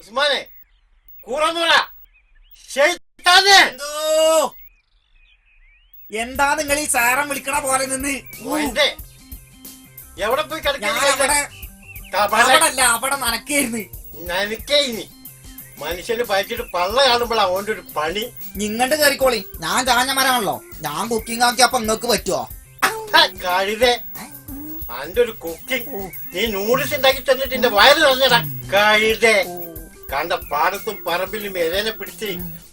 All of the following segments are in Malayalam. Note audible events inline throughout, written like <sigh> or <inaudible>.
ഉസ്മാനെ എന്തോ? നിങ്ങൾ ഈ സാറം വിളിക്കണ പോലെ നിന്ന്? എവിടെ പോയി ഞാൻ അവിടെ നനക്കായിരുന്നു നനക്കേ ഇനി മനുഷ്യന് പയച്ചിട്ട് പള്ള കാണുമ്പോൾ അവന്റെ ഒരു പണി. നിങ്ങളുടെ കയറിക്കോളി ഞാൻ ചാഞ്ഞ മരമാണല്ലോ. ഞാൻ കുക്കിംഗ് ആക്കിയപ്പോ നിങ്ങൾക്ക് പറ്റുമോ കഴുതേ. അന്റെ ഒരു കുക്കിംഗ്. നീ നൂഡിൽസ് ഉണ്ടാക്കി തന്നിട്ട് എന്റെ വയറ് നിറഞ്ഞടാ കഴുതേ. കണ്ട പാടത്തും പറമ്പിലും എലേനെ പിടിച്ച്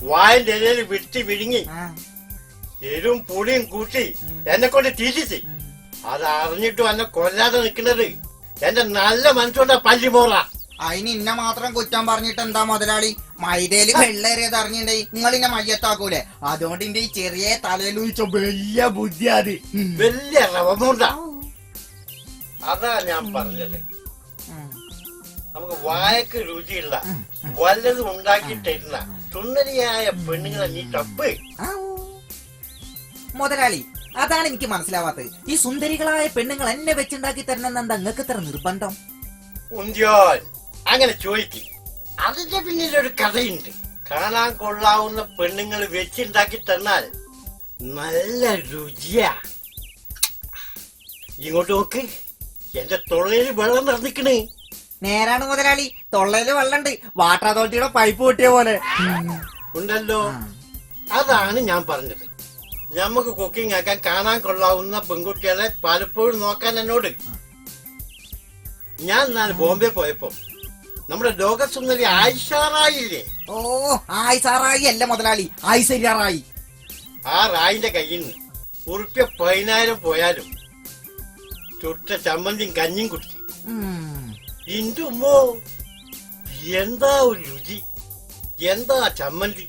വായന്റെ ഇലയിൽ വിട്ടി വിഴുങ്ങി. എരും പുളിയും കൂട്ടി എന്നെ കൊണ്ട് തിരിച്ച്. അത് അറിഞ്ഞിട്ടും എന്നെ കൊല്ലാതെ നിൽക്കുന്നത് എന്റെ നല്ല മനസ്സുകൊണ്ട പല്ലിമോറ അതിന് ഇന്ന മാത്രം കുറ്റം പറഞ്ഞിട്ട് എന്താ മുതലാളി? മൈദയിൽ വെള്ളേറിയത് അറിഞ്ഞിണ്ടേ? നിങ്ങൾ ഇന്നെ മയ്യത്താക്കൂലെ? അതുകൊണ്ട് ഇന്റെ ഈ ചെറിയ തലയിൽ ഒഴിച്ച വലിയ ബുദ്ധി അത്. വലിയ റവമുണ്ട. അതാ ഞാൻ പറഞ്ഞത്. നമുക്ക് വായക്ക് രുചിയുള്ള വല്ലതും ഉണ്ടാക്കി തരുന്ന സുന്ദരിയായ പെണ്ണുങ്ങളെ നീ തപ്പ്. മുതലാളി അതാണ് എനിക്ക് മനസ്സിലാവാത്തത്. ഈ സുന്ദരികളായ പെണ്ണുങ്ങൾ എന്നെ വെച്ചുണ്ടാക്കി തരണം എന്താ നിങ്ങൾക്ക് ഇത്ര നിർബന്ധം? ഉന്തിയോൻ അങ്ങനെ ചോദിക്കും. അതിന്റെ പിന്നിൽ ഒരു കഥയുണ്ട്. കാണാൻ കൊള്ളാവുന്ന പെണ്ണുങ്ങൾ വെച്ചുണ്ടാക്കി തന്നാൽ നല്ല രുചിയാ. ഇങ്ങോട്ട് നോക്ക്. എന്റെ തൊള്ളയിൽ വെള്ളം നിറഞ്ഞിക്കണേ നേരാണ് മുതലാളി. തൊള്ളയിൽ വെള്ളണ്ട്. വാട്ടർ അതോറിറ്റിയുടെ പൈപ്പ് പൊട്ടിയ പോലെ. ഉണ്ടല്ലോ. അതാണ് ഞാൻ പറഞ്ഞത്. നമുക്ക് കുക്കിംഗ് ആക്കാൻ കാണാൻ കൊള്ളാവുന്ന പെൺകുട്ടികളെ പലപ്പോഴും നോക്കാൻ എന്നോട്. ഞാൻ എന്നാൽ ബോംബെ പോയപ്പോ നമ്മുടെ ലോകസുന്ദരി ആയിഷാറായില്ലേ? ഓ ആയിസാറായി അല്ല മുതലാളി. ആയി ആ റായിന്റെ കയ്യിൽ നിന്ന് ഉറുപ്പ്യ പതിനായിരം പോയാലും ചുട്ട ചമ്മന്തിയും കഞ്ഞിയും കുടിച്ച് ഇന്റെ ഉമ്മോ എന്താ ഒരു രുചി? എന്താ ചമ്മന്തി?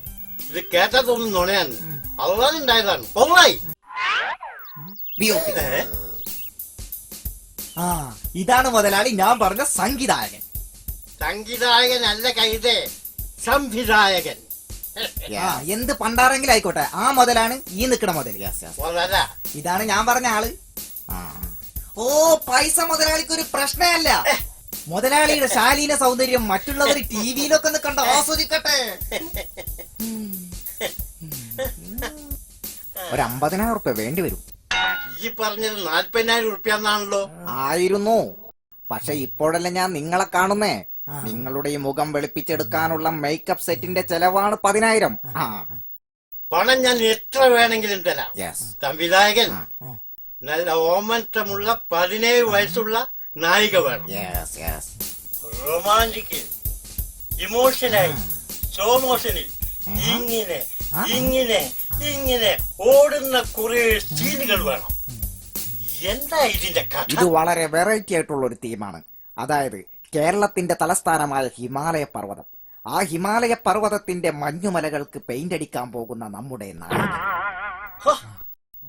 ഇത് കേട്ടാ തോന്നുന്നു നുണയാന്ന് അള്ളാനുണ്ടായതാണ് പൊള്ളായി ഏ? ആ ഇതാണ് മുതലാളി ഞാൻ പറഞ്ഞ സംഗീതായകൻ. സംഗീതായകൻ അല്ല കൈതേ സംവിധായകൻ. ആ എന്ത് പണ്ടാറെങ്കിലും ആയിക്കോട്ടെ. ആ മുതലാണ് ഈ നിക്കണ മുതൽ ഇതാണ് ഞാൻ പറഞ്ഞ ആൾ. ഓ പൈസ മുതലാളിക്ക് ഒരു പ്രശ്നമല്ല. മുതലാളിയുടെ ശാലീന സൗന്ദര്യം മറ്റുള്ളവർ ടിവിയിലൊക്കെ ഒന്ന് കണ്ട് ആസ്വദിക്കട്ടെ. <laughs> ഒരു അമ്പതിനായിരം ഉറുപ്യ വേണ്ടി വരും. ഈ പറഞ്ഞത് നാൽപ്പതിനായിരം ഉറുപ്പ്യാന്നാണല്ലോ. ആയിരുന്നു. പക്ഷെ ഇപ്പോഴല്ല ഞാൻ നിങ്ങളെ കാണുന്നേ. നിങ്ങളുടെ ഈ മുഖം വെളുപ്പിച്ചെടുക്കാനുള്ള മേക്കപ്പ് സെറ്റിന്റെ ചെലവാണ് പതിനായിരം. ആ പണം ഞാൻ എത്ര വേണമെങ്കിലും തരാം. സംവിധായകൻ. നല്ല ഓമറ്റമുള്ള പതിനേഴ് വയസ്സുള്ള നായിക വേണം. യെസ് യെസ് റൊമാന്റിക്കിൽ ഇമോഷനായി സ്ലോ മോഷനിൽ ഇങ്ങനെ ഇങ്ങനെ ഇങ്ങനെ ഓടുന്ന കുറെ സീനുകൾ വേണം. എന്താ ഇതിന്റെ കഥ? ഇത് വളരെ വെറൈറ്റി ആയിട്ടുള്ള ഒരു തീമാണ് അതായത് കേരളത്തിന്റെ തലസ്ഥാനമായ ഹിമാലയ പർവതം. ആ ഹിമാലയ പർവതത്തിന്റെ മഞ്ഞുമലകൾക്ക് പെയിന്റ് അടിക്കാൻ പോകുന്ന നമ്മുടെ നാട്.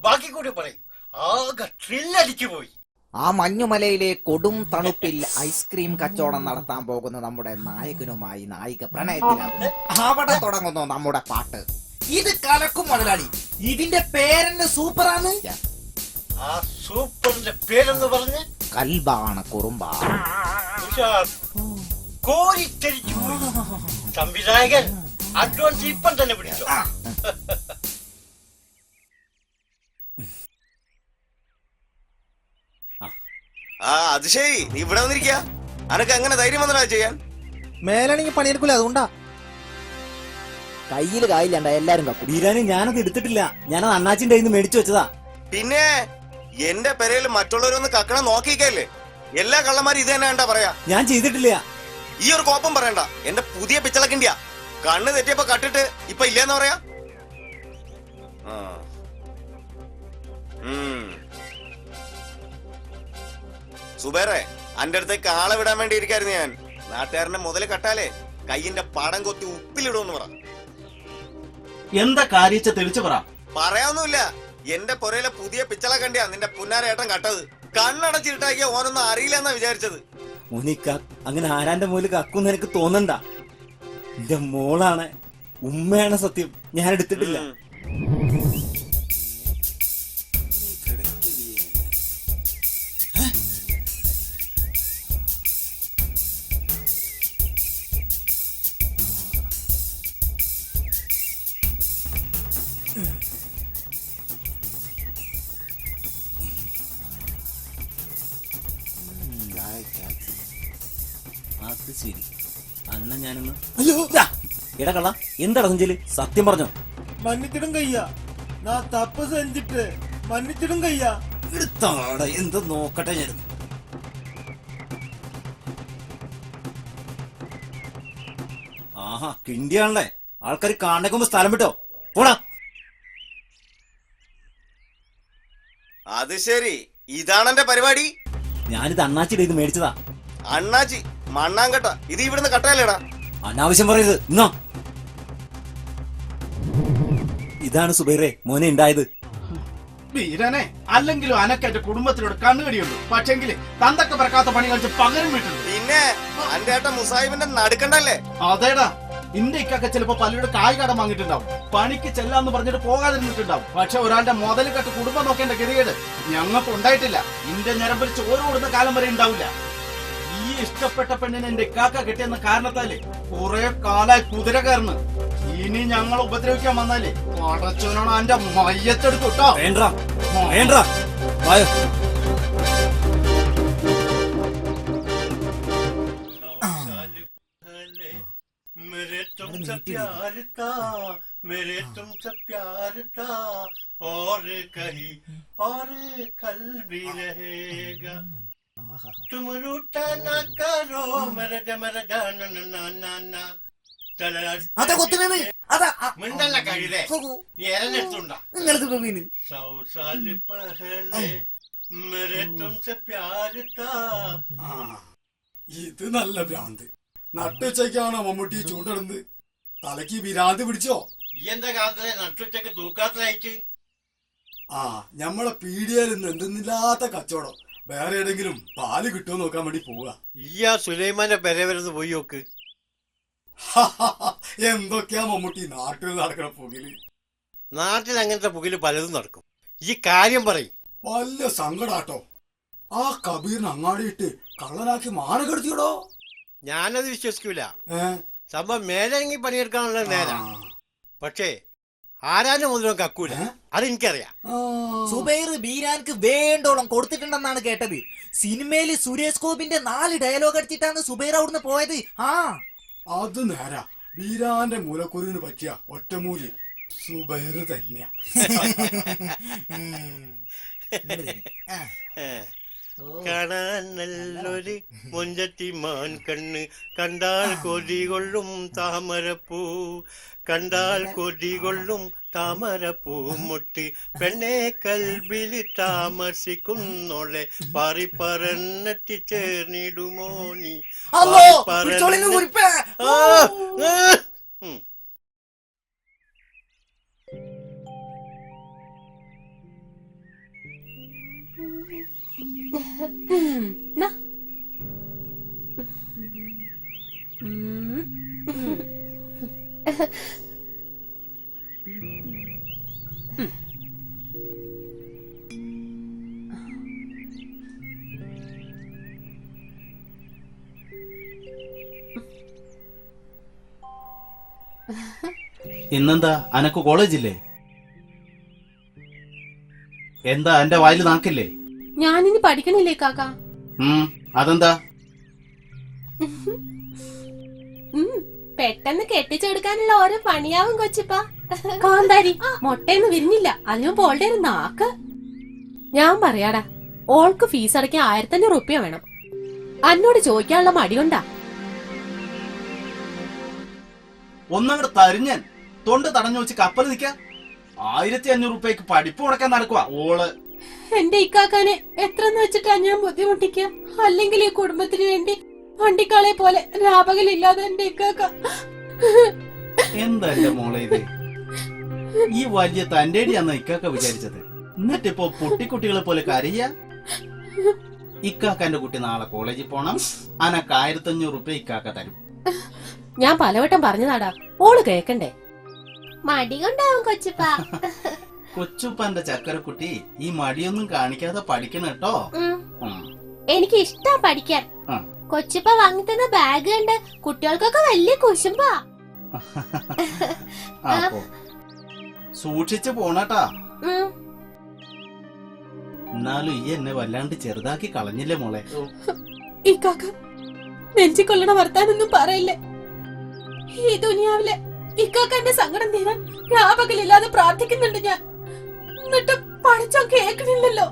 ബാക്കി കൂടി പറയും. ആകെ ത്രില്ലടിച്ചു പോയി. ആ മഞ്ഞുമലയിലെ കൊടും തണുപ്പിൽ ഐസ്ക്രീം കച്ചവടം നടത്താൻ പോകുന്ന നമ്മുടെ നായകനുമായി നായിക പ്രണയത്തിലാണ് അവിടെ തുടങ്ങുന്നു നമ്മുടെ പാട്ട്. ഇത് കലക്കും മുതലാളി. ഇതിന്റെ പേരെന്ന് സൂപ്പറാണ്? ആ സൂപ്പറിന്റെ പേരെന്ന് പറഞ്ഞ്? കൽബാണ് കുറുമ്പ. കോരിത്തെരിച്ചു. സംവിധായകൻ അഡ്വാൻസ് ഇപ്പം തന്നെ പിടിച്ചോ. <laughs> ആ അത് ശരി. നീ ഇവിടെ വന്നിരിക്ക. അനക്ക് എങ്ങനെ ധൈര്യം വന്നടാ ചെയ്യാൻ? മേലാണെങ്കിൽ പണിയെടുക്കൂല അതുകൊണ്ടാ. കയ്യിൽ കായില്ലാണ്ട എല്ലാരും കക്കും. ബിരിയാണി ഞാനത് എടുത്തിട്ടില്ല. ഞാനത് അണ്ണാച്ചിന്റെ കയ്യിൽ നിന്ന് മേടിച്ചു വെച്ചതാ. പിന്നെ എന്റെ പെരയിൽ മറ്റുള്ളവരൊന്ന് കക്കണം നോക്കിക്കല്ലേ? എല്ലാ കള്ളന്മാരും ഇത് തന്നെ പറയാ? ഞാൻ ചെയ്തിട്ടില്ല. ഈ ഒരു കോപ്പം പറയണ്ട. എന്റെ പുതിയ പിച്ചളക്കിണ്ടിയാ കണ്ണ് തെറ്റിയപ്പോ കട്ടിട്ട് ഇപ്പൊ ഇല്ലെന്ന് പറയാ? ആ. സുബേറെ അന്റെ അടുത്തേക്ക് ആളെ വിടാൻ വേണ്ടി ഇരിക്കായിരുന്നു ഞാൻ. നാട്ടുകാരന്റെ മുതൽ കട്ടാലേ കയ്യിന്റെ പടം കൊത്തി ഉപ്പിലിടുമെന്ന് പറ. എന്താ കാര്യച്ച തെളിച്ചു പറ. പറയാനൊന്നുമില്ല. എന്റെ പുരയിലെ പുതിയ പിച്ചള കണ്ടിയാ നിന്റെ പുന്നാരേട്ടൻ കട്ടത്. കണ്ണടച്ചിട്ടാക്കിയ ഓനൊന്നും അറിയില്ലെന്നാ വിചാരിച്ചത്. മുനിക്ക അങ്ങനെ ആരാന്റെ മുകളിൽ കക്കുന്ന് എനിക്ക് തോന്നണ്ട. എന്റെ മോളാണ്. ഉമ്മയാണ് സത്യം. ഞാൻ എടുത്തിട്ടില്ല. ഞാനെന്ന്. അല്ലോ എടാ കള്ള എന്താടാ സഞ്ചിൽ? സത്യം പറഞ്ഞോ. മന്നിച്ചിടും കയ്യ. നാ തപ്പ് സഞ്ചിട്ട് മന്നിച്ചിടും കയ്യ. എടുത്താട എന്ത് നോക്കട്ടെ ഞാൻ. ആഹാ കിണ്ടിയാണല്ലേ? ആൾക്കാർ കാണേക്കുമ്പോ സ്ഥലം വിട്ടോ. പോടാ. അത് ശരി. ഇതാണെന്റെ പരിപാടി. ഞാനിത് അണ്ണാച്ചിയുടെ ഇത് മേടിച്ചതാ. അണ്ണാച്ചി മണ്ണാങ്കട്ട. ഇത് ഇവിടുന്ന് കട്ടയല്ലേടാ? അനാവശ്യം പറയരുത്. ഇന്നോ ഇതാണ് സുബൈറെ മോനെ ഉണ്ടായത് വീരനെ അല്ലെങ്കിലും അനക്ക് എന്റെ കുടുംബത്തിനോട് കണ്ണുകടിയുള്ളൂ പക്ഷെങ്കിൽ തന്തക്ക പറക്കാത്ത പണി കളിച്ച് പകരം വീട്ടുള്ളൂ പിന്നെ അന്റെ ഏട്ടൻ മുസാഹിബിന്റെ നടുക്കണ്ടല്ലേ? അതേടാ. ഇന്റെ ഇക്കൊക്കെ ചിലപ്പോ പലരുടെ കായ് കടം വാങ്ങിയിട്ടുണ്ടാവും. പണിക്ക് ചെല്ലാന്ന് പറഞ്ഞിട്ട് പോകാതിരുന്നിട്ടുണ്ടാവും. പക്ഷെ ഒരാളുടെ മുതൽ കെട്ട് കുടുംബം നോക്കേണ്ട ഗതികേട് ഞങ്ങൾക്ക് ഉണ്ടായിട്ടില്ല ഇന്റെ ഞരമ്പിൽ ചോറ് കൊടുത്ത കാലം വരെ ഉണ്ടാവില്ല. ഇഷ്ടപ്പെട്ട പെണ്ണിനെ എന്റെ ഇക്കാക്ക കിട്ടിയെന്ന കാരണത്താല് കുറെ കാലായി കുതിര കയറുന്നു ഇനി ഞങ്ങൾ ഉപദ്രവിക്കാൻ വന്നാലേ അടച്ചവനാണ് എന്റെ മയ്യത്തെടുക്കും കേട്ടോ വേണ്ട വേണ്ട വായോ मेरे तुमसे प्यार था मेरे तुमसे प्यार था और कहीं और कल भी रहेगा तुम रूठा ना करो मेरे जा मेरे जान ना ना ना ना അതാ കൊത്തുന്നത് അതാ ആ, മിണ്ടല്ല കഴുതേ പോകൂ. നീ എരഞ്ഞെടുത്തുണ്ടാ നിങ്ങൾക്ക് ഇപ്പൊ വീണ്. सौ साल पहले मेरे तुमसे प्यार था ആ, ഇത് നല്ല ഭ്രാന്ത് നട്ടുച്ചയ്ക്കാണോ മമ്മൂട്ടി ചൂണ്ടിടുന്നത് തലക്ക് വിരാന്ത് പിടിച്ചോ ഈ എന്താ കാലത്തെ നട്ടുച്ചക്ക് തൂക്കാത്തതായിട്ട് ആ ഞമ്മളെ പീഡിയയിൽ നിന്ന് എന്തെന്നില്ലാത്ത കച്ചവടം വേറെ ഏതെങ്കിലും പാൽ കിട്ടുമോ നോക്കാൻ വേണ്ടി പോവുക. ഇയാ ആ സുലൈമാന്റെ പെര വരുന്ന് പോയി നോക്ക്. എന്തൊക്കെയാ മമ്മൂട്ടി? നാട്ടിൽ നടക്കണ പുകിൽ. നാട്ടിൽ അങ്ങനത്തെ പുകിൽ പലതും നടക്കും. ഈ കാര്യം പറയും. വല്ല സങ്കടാട്ടോ. ആ കബീറിന് അങ്ങാടിയിട്ട് കള്ളനാക്കി മാന കെടുത്തിയടോ? ഞാനത് വിശ്വസിക്കൂല. സംഭവം മേലിറങ്ങി പണിയെടുക്കാനുള്ള നേരം. പക്ഷേ ആരാന്റെ മുതലും കക്കൂല. അത് അതെനിക്കറിയാം. ആ. സുബൈർ ബീരാൻക്ക് വേണ്ടോളം കൊടുത്തിട്ടുണ്ടെന്നാണ് കേട്ടത്. സിനിമയിൽ സുരേഷ് ഗോപിന്റെ നാല് ഡയലോഗ് അടിച്ചിട്ടാണ് സുബൈർ അവിടുന്ന് പോയത്. ആ. അത് നേരാ. ബീരാന്റെ മൂലക്കുരുവിന് പറ്റിയ ഒറ്റമൂലി സുബൈർ തന്നെയാ. <laughs> കാണാൻ നല്ലൊരു മുഞ്ചത്തി മാൻ കണ്ണ് കണ്ടാൽ കൊതി കൊള്ളും താമരപ്പൂ. കണ്ടാൽ കൊതി കൊള്ളും താമരപ്പൂ. മുട്ടി പെണ്ണെ കൽബിൽ താമസിക്കുന്നോളെ പാറി പറന്നെത്തി ചേർന്നിടുമോ നീ? അല്ലോ <laughs> ഇന്നെന്താ? അനക്ക് കോളേജില്ലേ എന്താ എന്റെ വായിൽ നാക്കില്ലേ? ഞാനിനി പഠിക്കണില്ലേ കാക്ക? ഉം അതെന്താ? പെട്ടെന്ന് കെട്ടിച്ചെടുക്കാനുള്ള ഓരോ പണിയാവും കൊച്ചിപ്പ. കാന്താരി മൊട്ടയൊന്നും വിരിഞ്ഞില്ല. അതിനും പോളുടെ ഒരു നാക്ക്. ഞാൻ പറയാടാ ഓൾക്ക് ഫീസ് അടയ്ക്കാൻ ആയിരത്തഞ്ഞൂറ് റുപ്യ വേണം. അന്നോട് ചോദിക്കാനുള്ള മടികൊണ്ടാ. ഒന്നങ്ങോട്ട് തരിഞ്ഞൻ തൊണ്ട് തടഞ്ഞു വെച്ച് കപ്പൽ നിക്ക ആയിരത്തി അഞ്ഞൂറ് റുപ്യക്ക് പഠിപ്പ് മുടക്കാൻ നടക്കുക ഓൾ. എന്റെ ഇക്കാക്കാനെ എത്രന്ന് വെച്ചിട്ടാ ഞാൻ ബുദ്ധിമുട്ടിക്ക അല്ലെങ്കിൽ ഈ കുടുംബത്തിന് വേണ്ടി വണ്ടിക്കാളെ പോലെ രാപകലില്ലാതെ എന്റെ ഇക്കാക്ക. എന്താ എന്റെ മോളെ ഇത്? ഈ വലിയ തന്റേടിയാന്ന് ഇക്കാക്ക വിചാരിച്ചത്. എന്നിട്ടിപ്പോ പൊട്ടിക്കുട്ടികളെ പോലെ കരയ? ഇക്കാക്കന്റെ കുട്ടി നാളെ കോളേജിൽ പോണം. അനക്ക് ആയിരത്തി അഞ്ഞൂറ് റുപ്യ ഇക്കാക്ക തരും. ഞാൻ പലവട്ടം പറഞ്ഞതാടാ. ഓൾ കേക്കണ്ടേ? മടി കൊണ്ടാവും കൊച്ചുപ്പ കൊച്ചുപ്പന്റെ ചക്കരക്കുട്ടി? ഈ മടിയൊന്നും കാണിക്കാതെ പഠിക്കണം കേട്ടോ. എനിക്ക് ഇഷ്ടാ പഠിക്കാൻ. കൊച്ചുപ്പ വാങ്ങി തന്ന ബാഗ് കണ്ട് കുട്ടികൾക്കൊക്കെ വലിയ കുശുമ്പാ. സൂക്ഷിച്ചു പോണട്ടാ. എന്നാലും ഈ എന്നെ വല്ലാണ്ട് ചെറുതാക്കി കളഞ്ഞില്ലേ മോളെ? ഈ കാക്ക നെഞ്ചി കൊല്ലണ വർത്താനൊന്നും പറയില്ലേ? ഈ ദുനിയാവിലെ ഇക്കാക്കന്റെ സങ്കടം തീരാൻ രാപകലില്ലാതെ പ്രാർത്ഥിക്കുന്നുണ്ട് ഞാൻ. എന്നിട്ട് പഠിച്ചോ കേൾക്കണില്ലല്ലോ.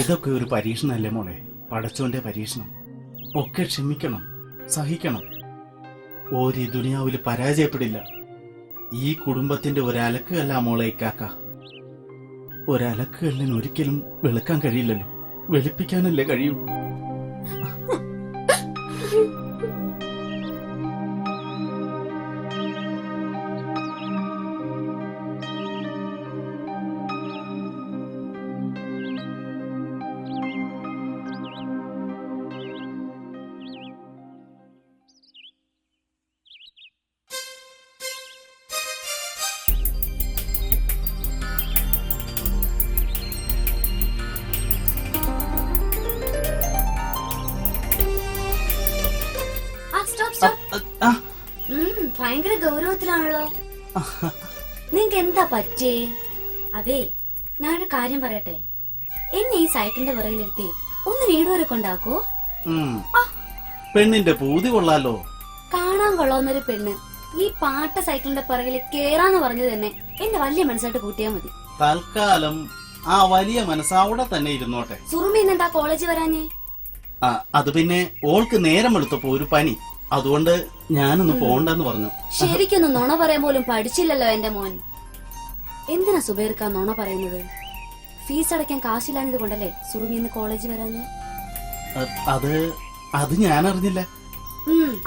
ഇതൊക്കെ ഒരു പരീക്ഷണല്ലേ മോളെ? പടച്ചോന്റെ പരീക്ഷണം. ഒക്കെ ക്ഷമിക്കണം സഹിക്കണം. ഓരി ദുനിയാവിൽ പരാജയപ്പെടില്ല. ഈ കുടുംബത്തിന്റെ ഒരലക്കല്ല മോളെ ഇക്കാക്ക. ഒരലക്കല്ലിന് ഒരിക്കലും വെളുക്കാൻ കഴിയില്ലല്ലോ. വെളുപ്പിക്കാനല്ലേ കഴിയൂ. <laughs> സ്റ്റോപ്പ് സ്റ്റോപ്പ് ഭയങ്കര ഗൗരവത്തിലാണല്ലോ. നിങ്ങക്ക് എന്താ പറ്റേ അതെ ഞാനൊരു കാര്യം പറയട്ടെ. എന്നെ ഈ സൈക്കിളിന്റെ പുറകിലിരുത്തി ഒന്ന് വീട് വരെ കൊണ്ടാക്കോ? പെണ്ണിന്റെ പൂതി കൊള്ളാലോ. കാണാൻ കൊള്ളാവുന്നൊരു പെണ്ണ് ഈ പാട്ട സൈക്കിളിന്റെ പുറകിൽ കേറാന്ന് പറഞ്ഞു തന്നെ എന്റെ വലിയ മനസ്സായിട്ട് കൂട്ടിയാ മതി. തൽക്കാലം ആ വലിയ മനസ്സാവിടെ തന്നെ ഇരുന്നോട്ടെ. സുറുമി എന്താ കോളേജ് വരാഞ്ഞേ? ആ, അത് പിന്നെ ഓൾക്ക് നേരം എടുത്തപ്പോ ഒരു പനി. അതുകൊണ്ട് ഞാനൊന്ന് പോണ്ടെന്ന് പറഞ്ഞു. ശരിക്കൊന്നും നുണ പറയാൻ പോലും പഠിച്ചില്ലല്ലോ എന്റെ മോൻ. എന്തിനാ സുബൈർക്ക നുണ പറയുന്നത്? ഫീസ് അടയ്ക്കാൻ കാശില്ലാഞ്ഞത് കൊണ്ടല്ലേ സുറുമി ഇന്ന് കോളേജിൽ വരാഞ്ഞേ അത് അത് ഞാൻ അറിഞ്ഞില്ല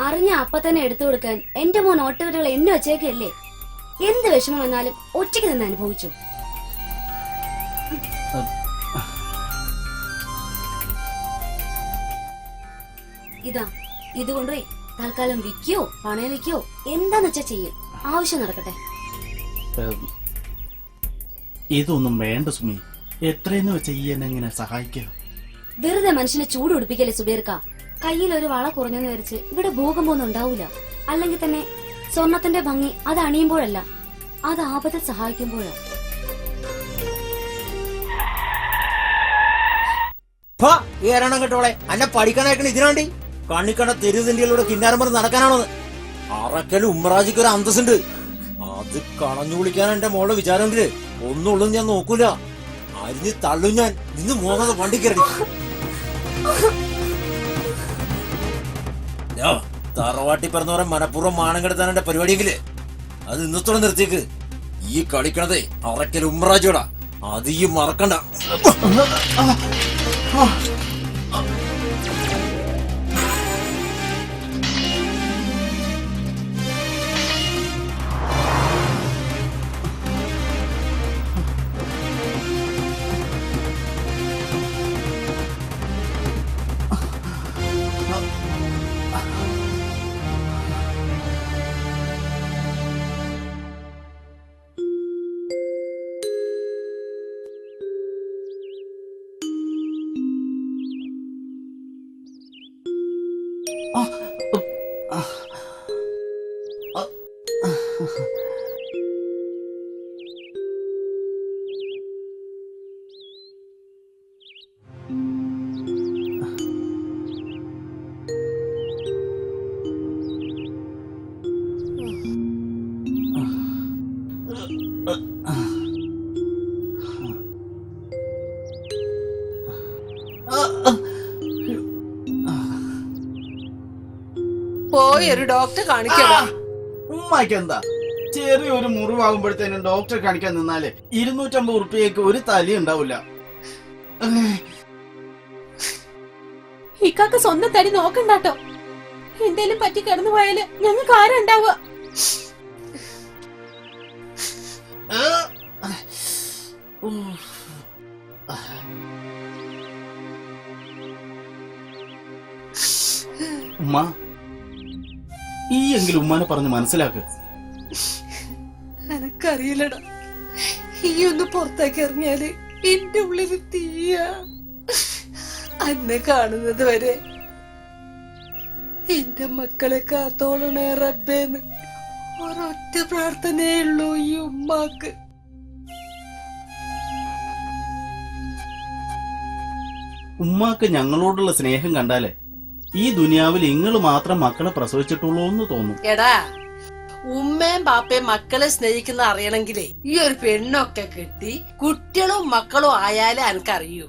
അറിഞ്ഞ അപ്പ തന്നെ എടുത്തു കൊടുക്കാൻ എന്റെ മോൻ ഓട്ടോവരുകൾ എന്നെ വെച്ചേക്കല്ലേ. എന്ത് വിഷമം വന്നാലും ഒറ്റയ്ക്ക് നിന്ന് അനുഭവിച്ചു? ഇതാ ഇതുകൊണ്ടുപോയി തൽക്കാലം വിൽക്കോ പണയം വിൽക്കോ എന്താന്ന് വെച്ചാ ചെയ്യും. ആവശ്യം നടക്കട്ടെ. ഇതൊന്നും വേണ്ട സുമി. എത്രയെന്ന് വെച്ചാൽ ഈ എന്നെ എങ്ങനെ സഹായിക്കുക വെറുതെ മനുഷ്യനെ ചൂട് പിടിപ്പിക്കല്ലേ സുബീർക്ക? കയ്യിൽ ഒരു വള കുറഞ്ഞെന്ന് വരച്ച് ഇവിടെ ഭൂകമ്പമൊന്നും ഉണ്ടാവൂല. അല്ലെങ്കിൽ തന്നെ സ്വർണത്തിന്റെ ഭംഗി അത് അണിയുമ്പോഴല്ല അത് ആപത്തിൽ സഹായിക്കുമ്പോഴാ. ഏരണം കേട്ടോളെ അന്നെ പഠിക്കണേക്കണ ഇതിനാണ്ടി തെരുതിന്റെയിലൂടെ കിന്നാരം പറഞ്ഞ് നടക്കാനാണോന്ന് അറക്കലും ഉമ്മറാജിക്ക് ഒരു അന്തസ്സുണ്ട്. അത് കളഞ്ഞു വിളിക്കാൻ എന്റെ മോളുടെ വിചാരമെങ്കിൽ ഒന്നുള്ളത് ഞാൻ നോക്കൂല. അരിഞ്ഞ് തള്ളും ഞാൻ. നിന്ന് വണ്ടി കയറി. തറവാട്ടി പറഞ്ഞവരെ മനഃപൂർവം മാനം കെടുത്താൻ എന്റെ പരിപാടിയെങ്കിൽ. അത് ഇന്നത്തോടെ നിർത്തിയേക്ക്. ഈ കളിക്കണതേ അറക്കൽ ഉമ്മറാജിയോടാ. അത് മറക്കണ്ട. あ പോയി ഒരു ഡോക്ടറെ കാണിക്കണം ഉമ്മക്ക് എന്താ ചെറിയൊരു മുറിവാകുമ്പോഴത്തേനും ഡോക്ടറെ കാണിക്കാൻ നിന്നാലേ ഇരുന്നൂറ്റമ്പത് ഉറുപ്പിയേക്ക് ഒരു തലി ഉണ്ടാവില്ല ഇക്കാക്ക സ്വന്തം തടി നോക്കണ്ടാട്ടോ എന്തേലും പറ്റി കിടന്നു പോയാൽ ഞങ്ങൾക്ക് ആരാ ഉണ്ടാവുക ഉമ്മ ഈ എങ്കിലും ഉമ്മാനെ പറഞ്ഞ് മനസ്സിലാക്ക്. എനക്കറിയില്ലടാ ഈ ഒന്ന് പുറത്തേക്ക് ഇറങ്ങിയാൽ എന്റെ ഉള്ളിൽ തീയ. അന്നെ കാണുന്നത് വരെ എന്റെ മക്കളെ കാത്തോളണേ റബ്ബേന്ന്. ഒരൊറ്റ പ്രാർത്ഥനയേ ഉള്ളൂ ഈ ഉമ്മാക്ക്. ഉമ്മാക്ക് ഞങ്ങളോടുള്ള സ്നേഹം കണ്ടാലേ ഈ ദുനിയാവിൽ ഇങ്ങൾ മാത്രം മക്കളെ പ്രസവിച്ചിട്ടുള്ളൂ എന്ന് തോന്നും. എടാ ഉമ്മയും ബാപ്പയും മക്കളെ സ്നേഹിക്കുന്ന അറിയണമെങ്കിലേ ഈ ഒരു പെണ്ണൊക്കെ കിട്ടി കുട്ടികളും മക്കളും ആയാലേ എനിക്കറിയൂ